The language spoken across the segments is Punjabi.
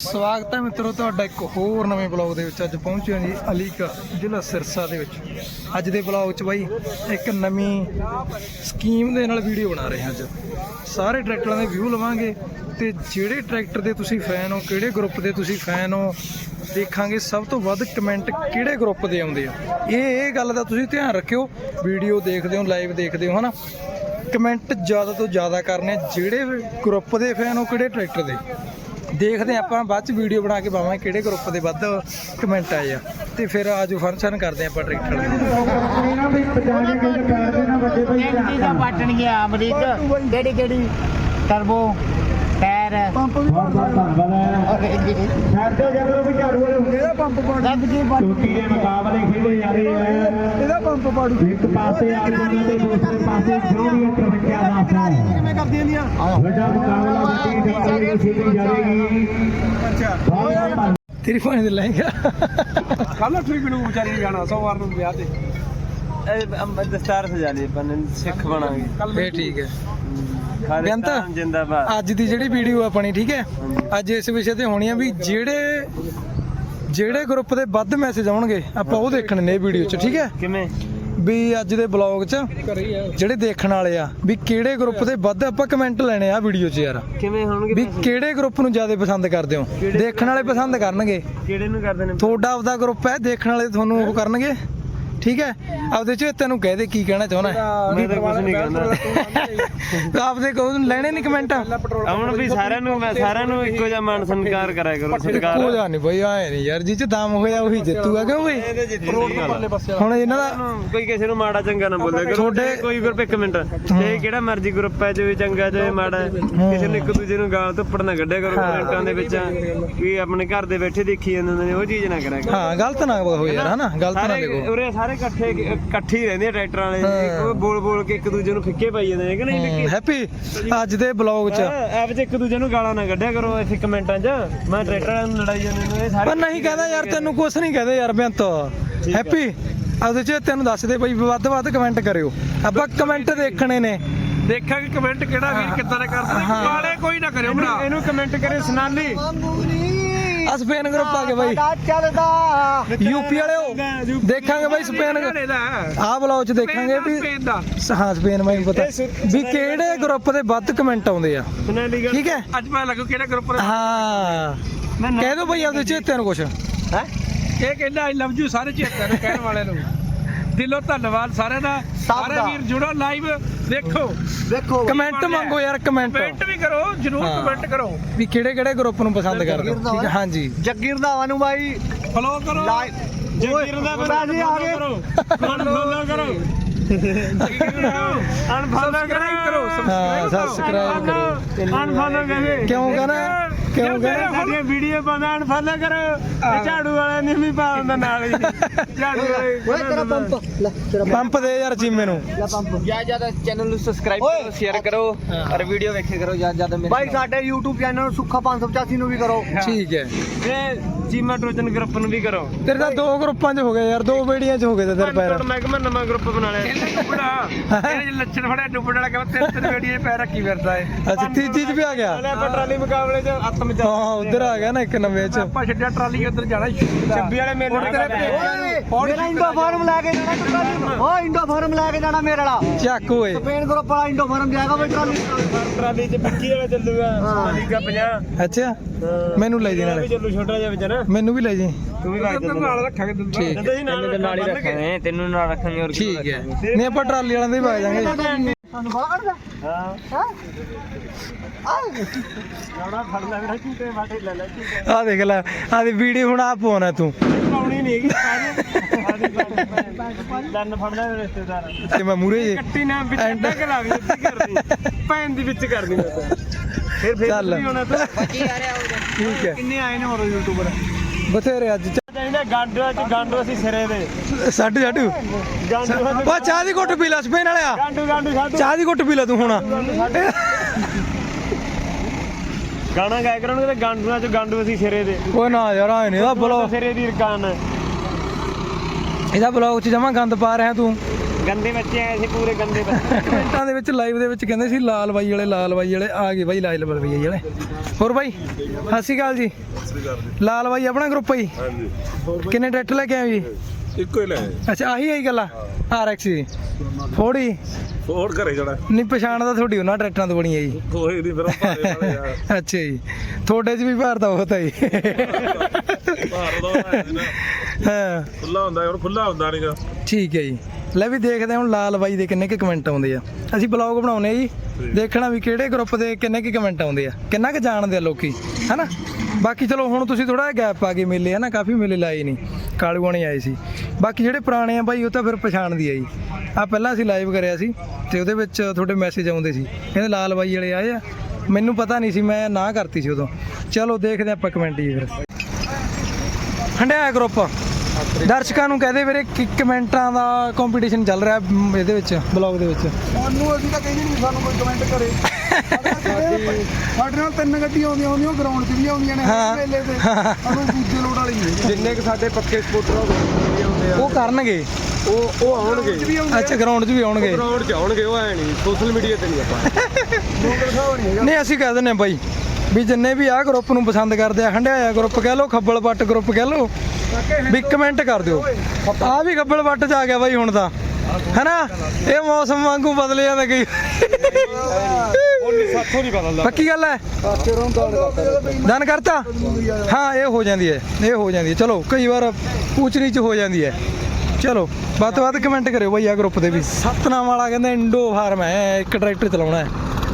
ਸਵਾਗਤ ਹੈ ਮਿੱਤਰੋ, ਤੁਹਾਡਾ ਇੱਕ ਹੋਰ ਨਵੇਂ ਬਲੌਗ ਦੇ ਵਿੱਚ। ਅੱਜ ਪਹੁੰਚੇ ਹਾਂ ਜੀ ਅਲੀਕਾ ਜ਼ਿਲ੍ਹਾ ਸਿਰਸਾ ਦੇ ਵਿੱਚ। ਅੱਜ ਦੇ ਬਲੌਗ 'ਚ ਬਾਈ ਇੱਕ ਨਵੀਂ ਸਕੀਮ ਦੇ ਨਾਲ ਵੀਡੀਓ ਬਣਾ ਰਹੇ ਹਾਂ ਅੱਜ। ਸਾਰੇ ਟਰੈਕਟਰਾਂ ਦੇ ਵਿਊ ਲਵਾਂਗੇ ਤੇ ਜਿਹੜੇ ਟਰੈਕਟਰ ਦੇ ਤੁਸੀਂ ਫੈਨ ਹੋ, ਕਿਹੜੇ ਗਰੁੱਪ ਦੇ ਤੁਸੀਂ ਫੈਨ ਹੋ, ਦੇਖਾਂਗੇ ਸਭ ਤੋਂ ਵੱਧ ਕਮੈਂਟ ਕਿਹੜੇ ਗਰੁੱਪ ਦੇ ਆਉਂਦੇ ਆ। ਇਹ ਇਹ ਗੱਲ ਦਾ ਤੁਸੀਂ ਧਿਆਨ ਰੱਖਿਓ, ਵੀਡੀਓ ਦੇਖਦੇ ਹੋ, ਲਾਈਵ ਦੇਖਦੇ ਹੋ, ਹਨਾ? ਕਮੈਂਟ ਜ਼ਿਆਦਾ ਤੋਂ ਜ਼ਿਆਦਾ ਕਰਨੇ ਜਿਹੜੇ ਗਰੁੱਪ ਦੇ ਫੈਨ ਹੋ, ਕਿਹੜੇ ਟਰੈਕਟਰ ਦੇ। ਦੇਖਦੇ ਹਾਂ ਆਪਾਂ ਬਾਅਦ ਚ ਵੀਡੀਓ ਬਣਾ ਕੇ ਪਾਵਾਂਗੇ ਕਿਹੜੇ ਗਰੁੱਪ ਦੇ ਵੱਧ ਕਮੈਂਟ ਆਏ ਆ। ਤੇ ਫਿਰ ਆਜੋ ਫੰਕਸ਼ਨ ਕਰਦੇ ਆਪਾਂ ਟਰੈਕਟਰ ਦਾ। ਬਟਨ ਗਿਆ ਅਮਰੀਕ। ਕਿਹੜੀ ਕਿਹੜੀ? ਟਰਬੋ ਟਾਇਰ ਪੰਪ ਵੀ ਸਾਡੇ ਜਦੋਂ ਵੀ ਝਾੜੂ ਵਾਲੇ ਹੁੰਦੇ ਇਹਦਾ ਪੰਪ ਪਾੜੂ ਸਭ ਕੀ ਬਟਨ ਚੋਟੀ ਦੇ ਮੁਕਾਬਲੇ ਖੇਡੇ ਜਾ ਰਹੇ ਹੈ ਇਹਦਾ ਪੰਪ ਪਾੜੂ ਇੱਕ ਪਾਸੇ ਆਰਮੀ ਤੇ ਦੂਸਰੇ ਪਾਸੇ ਜੋੜੀ ਟਰੱਕਿਆ ਦਾ ਹੈ ਕਿਵੇਂ ਕਰਦੀਆਂ ਦੀਆਂ ਵੱਡਾ ਮੁਕਾਬਲਾ ਮਿੱਟੀ ਦੇ ਕਾਲੇ ਖੇਡੀ ਜਾਵੇਗੀ। ਅੱਛਾ। ਬਹੁਤ ਧੰਨਵਾਦ ਤੇਰੀ ਪਾਣੀ ਦੇ ਲਹਿੰਗਾ ਕੱਲ ਠੀਕ ਨੂੰ ਵਿਚਾਰੀ ਜਾਣਾ ਸੋਮਵਾਰ ਨੂੰ ਵਿਆਹ ਤੇ। ਦਸਤਾਰ ਸਜਾ ਲਈ ਆਪਾਂ ਨੇ ਸਿੱਖ ਬਣਾਂਗੇ। ਫੇਰ ਠੀਕ ਹੈ। ਖਾਲਿਸਤਾਨ ਜਿੰਦਾਬਾਦ। ਅੱਜ ਦੀ ਜਿਹੜੀ ਵੀਡੀਓ ਆਪਣੀ ਠੀਕ ਹੈ? ਅੱਜ ਇਸ ਵਿਸ਼ੇ ਤੇ ਹੋਣੀ ਆ ਵੀ ਜਿਹੜੇ ਜਿਹੜੇ ਗਰੁੱਪ ਦੇ ਵੱਧ ਮੈਸੇਜ ਆਉਣਗੇ ਆਪਾਂ ਉਹ ਦੇਖਣੇ ਨੇ ਵੀਡੀਓ 'ਚ ਠੀਕ ਹੈ? ਕਿਵੇਂ? ਵੀ ਅੱਜ ਦੇ ਬਲੌਗ 'ਚ ਜਿਹੜੇ ਦੇਖਣ ਵਾਲੇ ਆ ਵੀ ਕਿਹੜੇ ਗਰੁੱਪ ਦੇ ਵੱਧ ਆਪਾਂ ਕਮੈਂਟ ਲੈਣੇ ਆ ਵੀਡੀਓ 'ਚ ਯਾਰ। ਕਿਵੇਂ ਹੋਣਗੇ ਵੀ ਕਿਹੜੇ ਗਰੁੱਪ ਨੂੰ ਜ਼ਿਆਦਾ ਪਸੰਦ ਕਰਦੇ ਹੋ? ਦੇਖਣ ਵਾਲੇ ਪਸੰਦ ਕਰਨਗੇ। ਕਿਹੜੇ ਨੂੰ ਕਰਦੇ ਨੇ? ਤੁਹਾਡਾ ਆਪਦਾ ਗਰੁੱਪ ਹੈ ਦੇਖਣ ਵਾਲੇ ਤੁਹਾਨੂੰ ਉਹ ਕਰਨਗੇ। ਠੀਕ ਹੈ? ਆਪਦੇ ਚ ਤੈਨੂੰ ਕਹਿ ਦੇ ਕੀ ਕਹਿਣਾ ਚਾਹੁੰਦਾ ਹੈ। ਮੈਂ ਤਾਂ ਕੁਝ ਨਹੀਂ ਕਹਿੰਦਾ। ਆਪਦੇ ਕੋ ਲੈਣੇ ਨਹੀਂ ਕਮੈਂਟ। ਅਮਨ ਵੀ ਸਾਰਿਆਂ ਨੂੰ ਮੈਂ ਸਾਰਿਆਂ ਨੂੰ ਇੱਕੋ ਜਿਹਾ ਮਾਨ ਸਨਕਾਰ ਕਰਾਇਆ ਕਰੋ ਸਤਿਕਾਰ ਜਾ ਨਹੀਂ ਬਈ ਆਏ ਨਹੀਂ ਯਾਰ ਜਿਹ ਚ ਦਮ ਹੋਇਆ ਉਹੀ ਜਿੱਤੂਗਾ ਕਿਉਂ ਬਈ? ਹੁਣ ਇਹਨਾਂ ਦਾ ਕੋਈ ਕਿਸੇ ਨੂੰ ਮਾੜਾ ਚੰਗਾ ਨਾ ਬੋਲਿਆ ਕਰੋ ਤੁਹਾਡੇ- ਕੋਈ ਗਰੁੱਪ ਇੱਕ ਮਿੰਟ। ਤੇ ਕਿਹੜਾ ਮਰਜ਼ੀ ਗਰੁੱਪ ਹੈ ਜਿਵੇਂ ਚੰਗਾ ਜਿਵੇਂ ਮਾੜਾ ਹੈ। ਕਿਸੇ ਨੂੰ ਇੱਕ ਦੂਜੇ ਨੂੰ ਗਾਲ ਧੁੱਪੜ ਨਾ ਕੱਢਿਆ ਕਰੋ ਕਮੈਂਟਾਂ ਦੇ ਵਿੱਚ ਵੀ ਆਪਣੇ ਘਰ ਦੇ ਬੈਠੇ ਦੇਖੀ ਜਾਂਦੇ ਹੁੰਦੇ ਨੇ ਉਹ ਚੀਜ਼ ਨਾ ਕਰਿਆ ਕਰੋ। ਹਾਂ ਗਲਤ ਨਾ ਹੋ ਯਾਰ ਹਨਾ? ਗਲਤ ਨਾ ਸਾਰੇ ਲਿਖੋ ਉਰੇ ਸਾਰੇ ਇਕੱਠੇ ਇਕੱਠੇ ਹੀ ਰਹਿੰਦੇ ਆ ਟਰੈਕਟਰਾਂ ਵਾਲੇ। ਉਹ ਬੋਲ ਬੋਲ ਕੇ ਇੱਕ ਦੂਜੇ ਨੂੰ ਫਿੱਕੇ ਪਾਈ ਜਾਂਦੇ ਨੇ ਕਿ ਨਹੀਂ ਫਿੱਕੇ? ਹੈਪੀ ਅੱਜ ਦੇ ਬਲੌਗ ਚ। ਐਪ 'ਚ ਇੱਕ ਦੂਜੇ ਨੂੰ ਗਾਲਾਂ ਨਾ ਕੱਢਿਆ ਕਰੋ ਇੱਥੇ ਕਮੈਂਟਾਂ 'ਚ। ਮੈਂ ਟਰੈਕਟਰਾਂ ਨਾਲ ਲੜਾਈ ਜਾਂਦੇ ਨੇ ਸਾਰੇ ਪਰ ਨਹੀਂ ਕਹਦਾ ਯਾਰ ਤੈਨੂੰ ਕੁਛ ਨਹੀਂ ਕਹਦੇ ਯਾਰ ਬੇਅੰਤ। ਹੈਪੀ ਆਪਦੇ ਚ ਤੈਨੂੰ ਦੱਸ ਦੇ ਬਈ ਵੱਧ ਵੱਧ ਕਮੈਂਟ ਕਰਿਓ। ਆਪਾਂ ਕਮੈਂਟ ਦੇਖਣੇ ਨੇ। ਦੇਖਾਂਗੇ ਕਮੈਂਟ ਕਿਹੜਾ ਵੀਰ ਕਿੱਦਾਂ ਦਾ ਕਰਦੇ। ਵਾਲੇ ਕੋਈ ਨਾ ਕਰਿਓ ਭਰਾ। ਇਹਨੂੰ ਕਮੈਂਟ ਕਰੇ ਸੁਨਾਲੀ। ਆ ਸਪੇਨ ਗਰੁੱਪ ਆ ਗਏ ਬਾਈ। ਚੱਲਦਾ। ਯੂਪੀ ਵਾਲਿਓ ਦੇਖਾਂਗੇ ਬਾਈ ਸਪੇਨ ਆਹ ਬਲੌਗ ਚ ਦੇਖਾਂਗੇ ਵੀ ਸਪੇਨ ਦਾ। ਹਾਂ ਸਪੇਨ ਮੈਨੂੰ ਪਤਾ। ਵੀ ਕਿਹੜੇ ਗਰੁੱਪ ਦੇ ਵੱਧ ਕਮੈਂਟ ਆਉਂਦੇ ਆ। ਠੀਕ ਹੈ? ਅੱਜ ਮੈਂ ਲੱਗੂ ਕਿਹੜਾ ਗਰੁੱਪ ਹਾਂ। ਕਹਿ ਦੋ ਬਈ ਆਪਦੇ ਚੇਤਿਆਂ ਨੂੰ। ਕੁਛ। ਹੈ? ਇਹ ਕਹਿੰਦਾ ਆਈ ਲਵ ਯੂ ਸਾਰੇ ਚੇਤਰ ਨੂੰ ਕਹਿਣ ਵਾਲਿਆਂ ਨੂੰ। ਦਿਲੋਂ ਧੰਨਵਾਦ ਸਾਰਿਆਂ ਦਾ। ਸਾਰੇ ਦਾ। ਵੀਰ ਜੁੜੋ ਲਾਈਵ ਦੇਖੋ। ਦੇਖੋ ਕਮੈਂਟ ਮੰਗੋ ਯਾਰ ਕਮੈਂਟ ਕਮੈਂਟ ਵੀ ਕਰੋ ਜਰੂਰ ਹਾਂ। ਕਮੈਂਟ ਕਰੋ। ਵੀ ਕਿਹੜੇ ਕਿਹੜੇ ਗਰੁੱਪ ਨੂੰ ਪਸੰਦ ਕਰਦੇ ਹੋ? ਠੀਕ ਹੈ ਹਾਂਜੀ। ਜੱਗੀ ਰੰਧਾਵਾ ਨੂੰ ਬਾਈ ਫੋਲੋ ਕਰੋ। ਜਗੀਰ ਦਾ ਰਾਜੀ ਆ ਗਏ। ਕਰੋ। ਫੋਲੋ ਕਰੋ। ਅਨਫੋਲੋ ਕਰੋ। ਹਾਂ ਸਬਸਕ੍ਰਾਈਬ ਕਰੋ। ਅਨਫੋਲੋ ਕਰੇ। ਕਿਉਂ ਕਹਣਾ? ਕਿਉਂ ਕਹਣਾ ਸਾਡੀਆਂ ਵੀਡੀਓ ਪਾਉਂਦਾ ਅਨਫੋਲੋ ਕਰੋ। ਝਾੜੂ ਵਾਲਾ ਨਹੀਂ ਵੀ ਪਾ ਹੁੰਦਾ ਨਾਲ ਹੀ। ਝਾੜੂ ਵਾਲੇ ਓਏ ਤੇਰਾ ਪੰਪ? ਲੈ ਤੇਰਾ ਪੰਪ? ਦੇ ਯਾਰ ਚੀਮੇ ਨੂੰ। ਲੈ ਪੰਪ। ਜ਼ਿਆਦਾ ਜ਼ਿਆਦਾ ਚੈਨਲ ਨੂੰ ਸਬਸਕ੍ਰਾਈਬ ਕਰੋ ਸ਼ੇਅਰ ਕਰੋ ਔਰ ਵੀਡੀਓ ਵੇਖਿਆ ਕਰੋ ਜ਼ਿਆਦਾ ਜ਼ਿਆਦਾ ਮੇਰੇ ਬਾਈ ਸਾਡੇ YouTube ਚੈਨਲ ਸੁੱਖਾ 585 ਨੂੰ ਵੀ ਕਰੋ। ਠੀਕ ਹੈ। ਤੇ ਚੀਮਾ ਟੋਚਨ ਗਰੁੱਪ ਨੂੰ ਵੀ ਕਰੋ। ਤੇਰੇ ਤਾਂ ਦੋ ਗਰੁੱਪਾਂ 'ਚ ਹੋ ਗਏ ਯਾਰ ਦੋ ਬੇੜੀਆਂ 'ਚ ਹੋ ਗਏ ਤੇ ਤੇਰੇ ਪੈਰ। ਮੈਂ ਕਿਹਾ ਨਵਾਂ ਗਰੁੱਪ ਬਣਾ ਲਿਆ। ਇਹ ਲੱਛਣ ਫੜਿਆ ਡੁੱਬਣ ਵਾਲਾ ਕਹਿੰਦਾ ਤੇਰੇ ਤੇਰੇ ਬੇੜੀ ਦੇ ਪੈਰ ਰੱਖੀ ਫਿਰਦਾ ਏ। ਅੱਛਾ ਤੀਜੀ 'ਚ ਵੀ ਆ ਗਿਆ। ਟਰਾਲੀ ਮੁਕਾਬਲੇ 'ਚ ਆਤਮ ਚ ਹਾਂ ਉਧਰ ਆ ਗਿਆ ਨਾ ਇੱਕ ਨਵੇਂ 'ਚ। ਆਪਾਂ ਛੱਡਿਆ ਟਰਾਲੀ ਉੱਧਰ ਜਾਣਾ ਛੱਬੀ ਵਾਲੇ ਮੇਲੇ ਹੁਣ ਤੇਰੇ ਓਏ ਮੇਰਾ ਇੰਡੋ ਫਾਰਮ ਲੈ ਕੇ ਜਾਣਾ। ਓਏ ਇੰਡੋ ਫਾਰਮ ਲੈ ਕੇ ਜਾਣਾ ਮੇਰੇ ਵਾਲਾ। ਚੱਕ ਓਏ। ਸਪੇਨ ਗਰੁੱਪ ਵਾਲਾ ਇੰਡੋ ਫਾਰਮ ਜਾਏਗਾ ਬਈ ਟਰਾਲੀ। ਟਰਾਲੀ 'ਚ ਵਿੱਕੀ ਵਾਲਾ ਚੱਲੂਗਾ। ਮਾਲੀਕਾ 50 ਅੱਛਾ। ਮੈਨੂੰ ਲੈ ਜੀ ਨਾਲੇ। ਚੱਲੂ ਛੋਟਾ ਜਿਹਾ ਵਿਚਾਰਾ ਮੈਨੂੰ ਵੀ ਲੈ ਜੀ। ਤੂੰ ਵੀ ਲੱਗ ਤੈਨੂੰ ਨਾਲ ਰੱਖਾਂਗੇ ਤੈਨੂੰ ਠੀਕ ਜਾਂਦਾ ਜੀ ਨਾਲ ਨਾਲ ਹੀ ਰੱਖਾਂਗੇ ਤੈਨੂੰ ਨਾਲ ਰੱਖਾਂਗੇ। ਹੋਰ ਠੀਕ ਹੈ। ਨਹੀਂ ਆਪਾਂ ਟਰਾਲੀ ਵਾਲਿਆਂ ਦੇ ਹੀ ਵਗ ਜਾਾਂਗੇ। ਤੁਹਾਨੂੰ ਬਾਹਰ ਕੱਢਦਾ ਹਾਂ। ਹਾਂ ਜੋੜਾ ਫੜ ਲੈ ਮੇਰਾ ਝੂਟੇ ਬਾਟੇ ਲੈ ਲੈ ਝੂਟੇ ਆ ਦੇਖ ਲੈ ਆ ਦੀ ਵੀਡੀਓ ਹੁਣ ਆ ਪਾਉਣਾ ਤੂੰ। ਪਾਉਣੀ ਨਹੀਂ ਹੈਗੀ ਲੰਨ ਫੜਨਾ ਮੇਰੇ ਰਿਸ਼ਤੇਦਾਰ। ਤੇ ਮੈਂ ਮੂਰੇ ਜੇ ਕੱਟੀ ਨਾ ਵਿੱਚ ਅੱਡਾ ਕਰਾ ਵੀ ਇੱਥੇ ਕਰਦੀ ਭੈਣ ਦੀ ਵਿੱਚ ਕਰਦੀ ਮੈਂ ਤਾਂ। ਫਿਰ ਫਿਰ ਚੱਲ। ਨਹੀਂ ਹੋਣਾ ਤਾਂ। ਠੀਕ ਹੈ। ਕਿੰਨੇ ਆਏ ਨੇ ਹੋਰ ਯੂਟਿਊਬਰ ਬਥੇਰੇ ਅੱਜ। ਚਾਹੀਦਾ ਗਾਂਡੋ ਚ ਗਾਂਡੋ ਅਸੀਂ ਸਿਰੇ ਦੇ। ਸਾਡੂ ਸਾਡੂ ਗਾਂਡੋ ਵਾ ਚਾਹ ਦੀ ਘੁੱਟ ਪੀ ਲੈ ਸਪੇਨ ਵਾਲਿਆ। ਗਾਂਡੋ ਗਾਂਡੋ ਸਾਡੂ ਚਾਹ ਦੀ ਘੁੱਟ ਪੀ ਲੈ ਤੂੰ ਹੁਣ। ਗਾਣਾ ਗਾਇਆ ਕਰਾਂਗੇ ਤੇ ਗਾਂਡੂਆਂ ਚ ਗਾਂਡੂ ਅਸੀਂ ਸਿਰੇ ਦੇ। ਓਏ ਨਾ ਯਾਰ ਆਏ ਨਹੀਂ ਇਹਦਾ ਬਲੌਗ। ਸਿਰੇ ਦੀ ਰਕਾਨ ਇਹਦਾ ਬਲੌਗ 'ਚ ਜਮਾ ਗੰਦ ਪਾ ਰਿਹਾ ਤੂੰ। ਗੰਦੇ ਬੱਚੇ ਆਏ ਸੀ ਪੂਰੇ ਗੰਦੇ ਬੱਚੇ। ਕਮੈਂਟਾਂ ਦੇ ਵਿੱਚ ਲਾਈਵ ਦੇ ਵਿੱਚ ਕਹਿੰਦੇ ਸੀ ਲਾਲ ਬਾਈ ਵਾਲੇ ਲਾਲ ਬਾਈ ਵਾਲੇ ਆ ਗਏ ਬਾਈ ਲਾਲ ਬਾਈ ਵਾਲੇ ਹੋਰ ਬਾਈ ਸਤਿ ਸ਼੍ਰੀ ਅਕਾਲ ਜੀ। ਲਾਲ ਬਾਈ ਆਪਣਾ ਗਰੁੱਪ ਹੈ ਜੀ? ਕਿੰਨੇ ਟਰੈਕਟਰ ਲੈ ਕੇ ਆਏ ਜੀ? ਇੱਕੋ ਹੀ ਲੈ ਅੱਛਾ ਆਹੀ ਹੈ ਗੱਲ ਆਰ ਐਕਸ ਜੀ। ਥੋੜੀ ਫੋੜ ਘਰੇ ਜਾਣਾ। ਨਹੀਂ ਪਛਾਣ ਤਾਂ ਤੁਹਾਡੀ ਉਹਨਾਂ ਟਰੈਕਟਰਾਂ ਤੋਂ ਬਣੀ ਹੈ ਜੀ। ਕੋਈ ਨਹੀਂ ਫਿਰ ਉਹ ਭਾਰੇ ਵਾਲੇ ਯਾਰ ਅੱਛਾ ਜੀ। ਤੁਹਾਡੇ 'ਚ ਵੀ ਭਾਰ ਤਾਂ ਬਹੁਤ ਹੈ ਜੀ। ਭਾਰ ਦਾ ਹੈ ਨਾ ਹਾਂ। ਖੁੱਲਾ ਹੁੰਦਾ ਹੁਣ ਖੁੱਲਾ ਹੁੰਦਾ ਨਹੀਂਗਾ ਠੀਕ ਹੈ ਜੀ। ਲੈ ਵੀ ਦੇਖਦੇ ਹਾਂ ਹੁਣ ਲਾਲ ਬਾਈ ਦੇ ਕਿੰਨੇ ਕੁ ਕਮੈਂਟ ਆਉਂਦੇ ਆ। ਅਸੀਂ ਬਲੌਗ ਬਣਾਉਨੇ ਆ ਜੀ ਦੇਖਣਾ ਵੀ ਕਿਹੜੇ ਗਰੁੱਪ ਦੇ ਕਿੰਨੇ ਕੁ ਕਮੈਂਟ ਆਉਂਦੇ ਆ। ਕਿੰਨਾ ਕੁ ਜਾਣਦੇ ਆ ਲੋਕੀ ਹਨਾ? ਬਾਕੀ ਚਲੋ ਹੁਣ ਤੁਸੀਂ ਥੋੜਾ ਜਿਹਾ ਗੈਪ ਪਾ ਕੇ ਮੇਲੇ ਹਨਾ? ਕਾਫੀ ਮੇਲੇ ਲਾਏ ਨਹੀਂ ਕਾਲੂ ਵਾਣੇ ਆਏ ਸੀ। ਬਾਕੀ ਜਿਹੜੇ ਪੁਰਾਣੇ ਆ ਬਾਈ ਉਹ ਤਾਂ ਫਿਰ ਪਛਾਣਦੀ ਆ ਜੀ। ਆ ਪਹਿਲਾਂ ਅਸੀਂ ਲਾਈਵ ਕਰਿਆ ਸੀ ਤੇ ਉਹਦੇ ਵਿੱਚ ਤੁਹਾਡੇ ਮੈਸੇਜ ਆਉਂਦੇ ਸੀ। ਕਹਿੰਦੇ ਲਾਲ ਬਾਈ ਵਾਲੇ ਆਏ ਆ। ਮੈਨੂੰ ਪਤਾ ਨਹੀਂ ਸੀ ਮੈਂ ਨਾ ਕਰਤੀ ਸੀ ਉਦੋਂ। ਚਲੋ ਦੇਖਦੇ ਆਪਾਂ ਕਮੈਂਟ ਜੀ ਫਿਰ। ਹੰਡਿਆ ਗਰੁੱਪ ਦਰਸ਼ਕਾਂ ਨੂੰ ਕਹਦੇ ਵੀਰੇ ਕਿ ਕਮੈਂਟਾਂ ਦਾ ਕੰਪੀਟੀਸ਼ਨ ਚੱਲ ਰਿਹਾ ਇਹਦੇ ਵਿੱਚ ਬਲੌਗ ਦੇ ਵਿੱਚ। ਸਾਨੂੰ ਅਸੀਂ ਤਾਂ ਕਹਿੰਦੇ ਨਹੀਂ ਸਾਨੂੰ ਕੋਈ ਕਮੈਂਟ ਕਰੇ। ਸਾਡੇ ਨਾਲ ਤਿੰਨ ਗੱਡੀਆਂ ਆਉਂਦੀਆਂ ਆਉਂਦੀਆਂ ਗਰਾਊਂਡ 'ਚ ਵੀ ਆਉਂਦੀਆਂ ਨੇ ਮੇਲੇ ਤੇ। ਸਾਨੂੰ ਦੂਜੇ ਲੋਡ ਵਾਲੀ ਨਹੀਂ। ਜਿੰਨੇ ਕਿ ਸਾਡੇ ਪੱਕੇ ਸਪੋਰਟਰ ਹੁੰਦੇ ਆ। ਉਹ ਕਰਨਗੇ। ਉਹ ਉਹ ਆਉਣਗੇ। ਅੱਛਾ ਗਰਾਊਂਡ 'ਚ ਵੀ ਆਉਣਗੇ। ਗਰਾਊਂਡ 'ਚ ਆਉਣਗੇ ਉਹ ਐ ਨਹੀਂ ਸੋਸ਼ਲ ਮੀਡੀਆ ਤੇ ਨਹੀਂ ਆਪਾਂ। ਨਹੀਂ ਅਸੀਂ ਕਹਿ ਦਿੰਦੇ ਹਾਂ ਬਾਈ ਵੀ ਜਿੰਨੇ ਵੀ ਆਹ ਗਰੁੱਪ ਨੂੰ ਪਸੰਦ ਕਰਦੇ ਆ ਹੰਡਿਆਇਆ ਗਰੁੱਪ ਕਹਿ ਲਓ ਖੱਬਲ ਪੱਟ ਗਰੁੱਪ ਕਹਿ ਲਓ ਵੀ ਕਮੈਂਟ ਕਰ ਦਿਓ। ਆ ਵੀ ਗੱਬਲ ਵੱਟ ਚ ਆ ਗਿਆ ਬਾਈ ਹੁਣ ਤਾਂ। ਹੈਨਾ? ਇਹ ਮੌਸਮ ਵਾਂਗੂ ਬਦਲ ਜਾਂਦਾ ਕਈ ਸਾਥੋਂ ਨਹੀਂ ਪਤਾ ਪੱਕੀ ਗੱਲ ਹੈ? ਦਨ ਕਰਤਾ? ਹਾਂ, ਇਹ ਹੋ ਜਾਂਦੀ ਹੈ। ਇਹ ਹੋ ਜਾਂਦੀ ਹੈ। ਚਲੋ, ਕਈ ਵਾਰ ਉੱਚ ਚ ਹੋ ਜਾਂਦੀ ਹੈ। ਚਲੋ, ਵੱਧ ਤੋਂ ਵੱਧ ਕਮੈਂਟ ਕਰਿਓ ਬਾਈ, ਆ ਗਰੁੱਪ ਦੇ ਵੀ। ਸਤਨਾਮ ਵਾਲਾ ਕਹਿੰਦਾ ਇੰਡੋ ਫਾਰਮ ਹੈ, ਇੱਕ ਟਰੈਕਟਰ ਚਲਾਉਣਾ ਹੈ।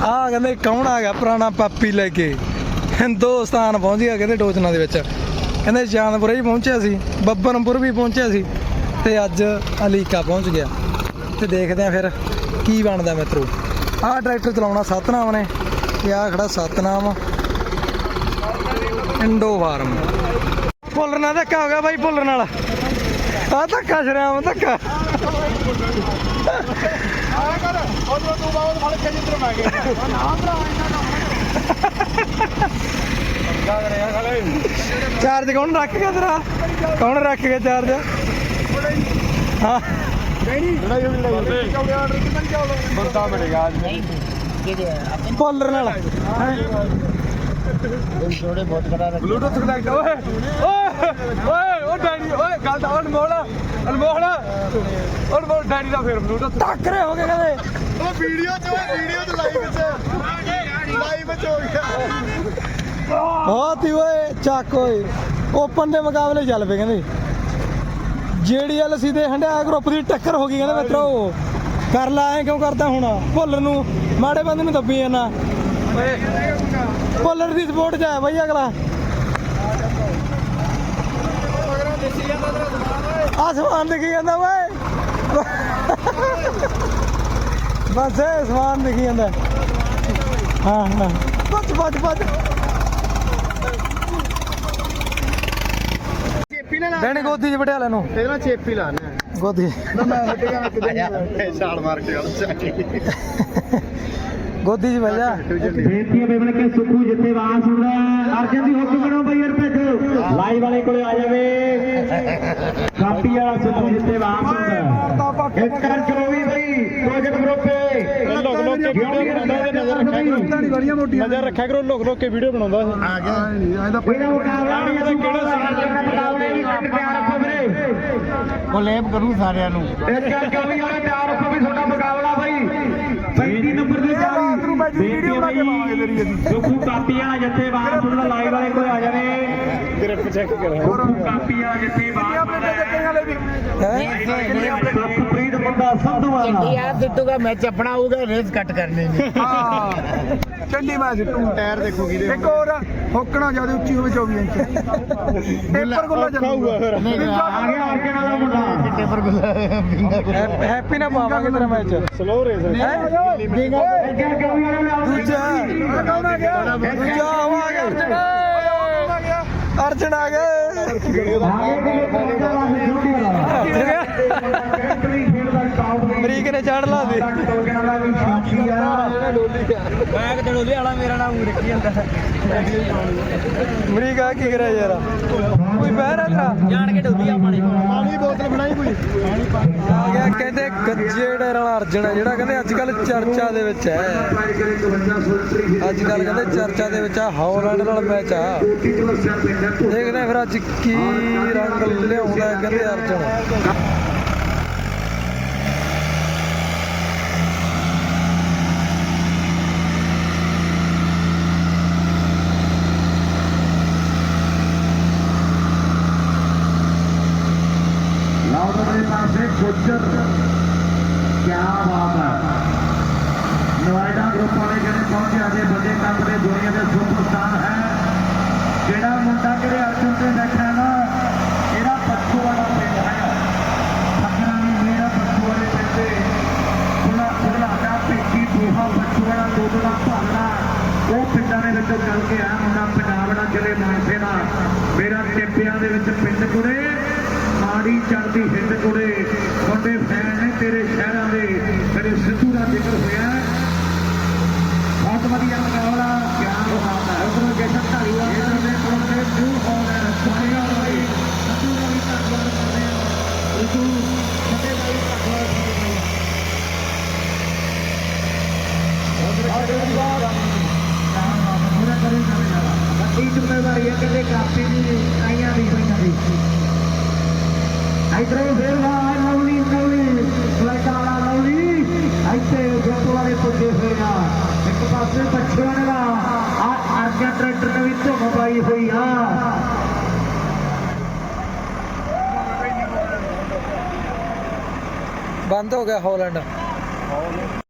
ਆ ਕਹਿੰਦੇ ਕੌਣ ਆ ਗਿਆ? ਪੁਰਾਣਾ ਪਾਪੀ ਲੈ ਕੇ। ਹਿੰਦੁਸਤਾਨ ਪਹੁੰਚ ਗਿਆ ਕਹਿੰਦੇ ਟੋਚਨਾ ਦੇ ਵਿੱਚ। ਕਹਿੰਦੇ ਚਾਂਦਪੁਰੇ ਵੀ ਪਹੁੰਚਿਆ ਸੀ ਬੱਬਰਨਪੁਰ ਵੀ ਪਹੁੰਚਿਆ ਸੀ ਤੇ ਅੱਜ ਅਲੀਕਾ ਪਹੁੰਚ ਗਿਆ। ਤੇ ਦੇਖਦੇ ਆ ਫਿਰ ਕੀ ਬਣਦਾ ਮਿੱਤਰੋ। ਆਹ ਟਰੈਕਟਰ ਚਲਾਉਣਾ ਸਤਨਾਮ ਨੇ ਤੇ ਆਹ ਖੜਾ ਸਤਨਾਮ ਇੰਡੋ ਫਾਰਮ ਭੁੱਲਰ ਨਾਲ ਧੱਕਾ ਹੋ ਗਿਆ ਬਾਈ, ਭੁੱਲਰ ਨਾਲ। ਆ ਧੱਕਾ ਸ਼ਰਾਮ ਧੱਕਾ। ਚਾਰਜ ਕੌਣ ਰੱਖ ਗਿਆ ਤੇਰਾ? ਕੌਣ ਰੱਖ ਗਿਆ ਚਾਰਜ? ਹਾਂ। ਬੰਦਾ ਮਿਲੇਗਾ ਅੱਜ ਕਾਲਰ ਨਾਲ। ਥੋੜੇ ਬਹੁਤ ਕਰਾ ਰੱਖ ਬਲੂਟੁੱਥ ਕਨੈਕਟ ਓਏ ਓਏ ਓਏ ਉਹ ਡੈਡੀ ਓਏ ਗੱਲ ਦਾ ਅਨਮੋਲ ਅਨਮੋਲ ਅਨਮੋਲ ਡੈਡੀ ਦਾ ਫੇਰ ਬਲੂਟੁੱਥ ਟੱਕਰੇ ਹੋ ਗਏ ਕਦੇ ਉਹ ਵੀਡੀਓ ਚ ਓਏ ਵੀਡੀਓ ਚ ਲਾਈਵ ਚ। ਲਾਈਵ ਚ ਹੋ ਗਿਆ। ਬਹੁਤ ਹੀ ਓਏ, ਚੱਕ ਓਏ। ਓਪਨ ਦੇ ਮੁਕਾਬਲੇ ਚੱਲ ਪਏ ਕਹਿੰਦੇ। ਜੀਡੀਐਲਸੀ ਦੇ ਹੰਡਿਆ ਗਰੁੱਪ ਦੀ ਟੱਕਰ ਹੋ ਗਈ ਕਹਿੰਦੇ ਮਿੱਤਰੋ। ਕਰ ਲਾ, ਐ ਕਿਉਂ ਕਰਦਾ ਹੁਣ? ਭੁੱਲਰ ਨੂੰ, ਮਾੜੇ ਬੰਦੇ ਨੂੰ ਦੱਬੀ ਜਾਂਦਾ। ਭੁੱਲਰ ਦੀ ਸਪੋਰਟ 'ਚ ਹੈ ਬਾਈ ਅਗਲਾ। ਆਸਮਾਨ ਦਿਖੀ ਜਾਂਦਾ ਓਏ। ਬਸ ਇਹ ਸਮਾਨ ਦਿਖੀ ਜਾਂਦਾ। ਹਾਂ ਹਾਂ। ਬੱਜ ਬੱਜ ਬੱਜ ਡੈਣੀ ਗੋਦੀ ਚ ਬਿਠਾ ਲੈ ਨੂੰ ਇਹਦੇ ਨਾਲ ਚੇਪੀ ਲਾਣਾ ਗੋਦੀ। ਮੈਂ ਹਟਿਆ ਕਿਤੇ ਛਾਲ ਮਾਰ ਕੇ ਗੋਦੀ ਚ ਬਹਿ ਜਾ। ਬੇਨਤੀ ਹੈ ਬੇਬਲ ਕੇ ਸੁਖੂ ਜਿੱਥੇ ਵਾਸ ਹੁੰਦਾ। ਅਰਜਨ ਦੀ ਹੁਕਮ ਕਰੋ ਬਈ ਭੇਜੋ। ਲਾਈਵ ਵਾਲੇ ਕੋਲੇ ਆ ਜਾਵੇ। ਕਾਪੀ ਵਾਲਾ ਸੁਖੂ ਜਿੱਥੇ ਵਾਸ ਹੁੰਦਾ। ਇਸ ਕਰ ਚਲੋ ਵੀ ਬਈ ਪ੍ਰੋਜੈਕਟ ਗਰੁੱਪ ਲੋਕ ਲੋਕ ਕੇ ਵੀਡੀਓ ਬਣਾਉਂਦਾ ਨਜ਼ਰ ਰੱਖਿਆ ਕਰੋ। ਨਜ਼ਰ ਰੱਖਿਆ ਕਰੋ। ਲੋਕ ਲੋਕ ਕੇ ਵੀਡੀਓ ਬਣਾਉਂਦਾ ਇਹ। ਆ ਗਿਆ। ਇਹਦਾ ਪਹਿਲਾ ਮੁਕਾਬਲਾ ਨਹੀਂ ਕਿਹੜਾ ਮੁਕਾਬਲਾ ਨਹੀਂ ਕੱਟ ਕੇ ਰੱਖੋ ਵੀਰੇ ਕੋਲੇਬ ਕਰੂ ਸਾਰਿਆਂ ਨੂੰ। ਇੱਕ ਕਰਕੇ ਵੀ ਵਾਲੇ ਪਿਆਰ ਰੱਖੋ ਵੀ ਤੁਹਾਡਾ ਮੁਕਾਬਲਾ ਬਾਈ 35 ਨੰਬਰ ਦੀ ਜਾਰੀ ਵੀਡੀਓ ਬਣਾ ਕੇ ਪਾਵਾਂਗੇ ਤੇਰੀ ਅਸੀਂ ਸੁਖੂ ਕਾਪੀਆਂ ਜੱਥੇ ਬਾਹਰ ਸੁਣਨ ਲਾਈਵ ਵਾਲੇ ਕੋਈ ਆ ਜਾਵੇ। ਤੇਰੇ ਪਿੱਛੇ ਕੀ ਕਰਾਂ ਕਾਪੀਆਂ ਜੱਥੇ ਬਾਹਰ ਹੈ ਸਤਪ੍ਰੀਤ ਬੰਦਾ ਸੰਧੂ ਵਾਲਾ इंडिया सिट्टू का मैच अपना होगा रेस कट करने में ਹਾਂ ਚੰਡੀ ਮੈਂ ਸਿੱਟੂ ਟਾਇਰ ਦੇਖੋ ਕਿਹਦੇ ਇੱਕ ਹੋਰ ਹੁੱਕਣਾ ਜਿਆਦਾ ਉੱਚੀ ਹੋਵੇ 24 ਇੰਚ ਪੇਪਰ ਗੁੱਲਾ ਚੱਲੂਗਾ ਫਿਰ ਆ ਗਿਆ ਆਰਕੇ ਨਾਲ ਮੁੰਡਾ पेपर को ਹੈਪੀ ਨਾ ਪਾਵਾਂਗੇ ਤੇਰਾ ਮੈਚ ਸਲੋ ਰੇਸ ਅੱਗੇ ਅੱਗੇ ਵੀ ਵਾਲੇ ਨਾਲ ਦੂਜਾ ਕੌਣ ਆ ਗਿਆ ਦੂਜਾ ਉਹ ਆ ਗਿਆ ਅਰਜਨ ਆ ਗਿਆ ਟੌਪ ਦੇ ਅਮਰੀਕ ਨੇ ਚੜ ਲਾ ਦੇ? ਆ ਮੈਂ ਕਿ ਡੋਲੀ ਵਾਲਾ ਮੇਰਾ ਨਾਮ ਰੱਖੀ ਜਾਂਦਾ ਅਮਰੀਕ ਆ ਕੀ ਕਰਿਆ ਯਾਰ? ਕੋਈ ਬਹਿ ਰਿਹਾ ਤੇਰਾ? ਪਾਣੀ। ਬੋਤਲ ਬਣਾਈ ਕੋਈ? ਆ ਗਿਆ ਕਹਿੰਦੇ ਗੱਜੇ ਡੇਰ ਵਾਲਾ ਅਰਜਨ ਹੈ ਜਿਹੜਾ ਕਹਿੰਦੇ ਅੱਜ ਕੱਲ ਚਰਚਾ ਦੇ ਵਿੱਚ ਹੈ। ਅੱਜ ਕੱਲ ਕਹਿੰਦੇ ਚਰਚਾ ਦੇ ਵਿੱਚ ਆ ਹਾਲੈਂਡ ਨਾਲ ਮੈਚ ਆ। ਦੇਖਦੇ ਆ ਫਿਰ ਅੱਜ ਕੀ ਰੰਗ ਲਿਆਉਂਦਾ ਕਹਿੰਦੇ ਅਰਜਨ ਲਓ ਮੇਰੇ ਪਾਸੇ ਗੁੱਜਰ। ਕੀ ਬਾਤ ਹੈ। ਨੋਇਡਾ ਗਰੁੱਪ ਵਾਲੇ ਜਿਹੜੇ ਪਹੁੰਚਿਆ ਅਜੇ ਵੱਡੇ ਕੱਪ ਦੇ, ਦੁਨੀਆ ਦੇ ਸੁਪਰਸਟਾਰ ਹੈ। ਜਿਹੜਾ ਮੁੰਡਾ ਕਿਹੜੇ ਅਰਜਨ ਤੇ ਬੈਠਾ ਨਾ, ਇਹਦਾ ਪੱਛੂ ਵਾਲਾ ਪਿੰਡ ਹੈ। ਫਕਰਾਂ ਦੀ ਮੇਰਾ ਪੱਛੂ ਵਾਲੇ ਪਿੰਡ ਦੇ। ਥੋੜਾ ਥੋੜਾ ਦਾ ਪੇਕੀ ਦੋਹਾ ਪੱਛੂ ਵਾਲਾ ਦੋਦੜਾ ਭਾਗੜਾ ਉਹ ਪਿੰਡਾਂ ਦੇ ਵਿੱਚੋਂ ਚੱਲ ਕੇ ਆਇਆ ਮੁੰਡਾ ਪੰਜਾਬ ਦਾ ਜ਼ਿਲ੍ਹੇ ਮਾਨਸੇ ਦਾ। ਮੇਰਾ ਟਿੱਪਿਆਂ ਦੇ ਵਿੱਚ ਪਿੰਡ ਕੁੜੇ ਮਾੜੀ ਚੜਦੀ ਹਿੰਦ ਕੁੜੇ ਤੇਰੇ ਸ਼ਹਿਰਾਂ ਦੇ ਮੇਰੇ ਸਿੱਧੂ ਦਾ ਜ਼ਿਕਰ ਹੋਇਆ। ਬਹੁਤ ਵਧੀਆ ਮੁਕਾਬਲਾ ਕਿਆ ਬਾਤ ਹੈ ਉਧਰੋਂ ਜਸ਼ਨ ਢਾਲੀਵਾਲ ਇਹਨਾਂ ਦੇ ਕੋਲ ਨਿਊ ਹਾਲੈਂਡ ਸੁਖਿਆ ਭਾਈ ਸਿੱਧੂ ਦਾ ਵੀ ਧੰਨਵਾਦ ਕਰਦੇ ਹਾਂ ਉਦੋਂ ਛੱਡੇ ਭਾਈ ਧੰਨਵਾਦ ਕਰਦੇ ਹਾਂ ਵੱਡੀ ਜ਼ਿੰਮੇਵਾਰੀ ਹੈ ਕਿਤੇ ਕਾਪੀ ਦੀ ਆਈਆਂ ਦੀ ਪਈਆਂ ਦੀ ਇਧਰੋਂ ਫੇਰ ਵਾਹ ਲਵਲੀ ਲਵਲੀ ਫਲਾਈਟ ਵਾਲਾ ਲਵਲੀ ਇੱਥੇ ਜੱਟ ਵਾਲੇ ਪੁੱਜੇ ਹੋਏ ਆ ਇੱਕ ਪਾਸੇ ਪਛੜਨ ਦਾ ਆ ਅਰਜਨ ਟਰੈਕਟਰ ਨੇ ਵੀ ਧੁੰਮ ਪਾਈ ਹੋਈ ਆ ਬੰਦ ਹੋ ਗਿਆ ਹਾਲੈਂਡ।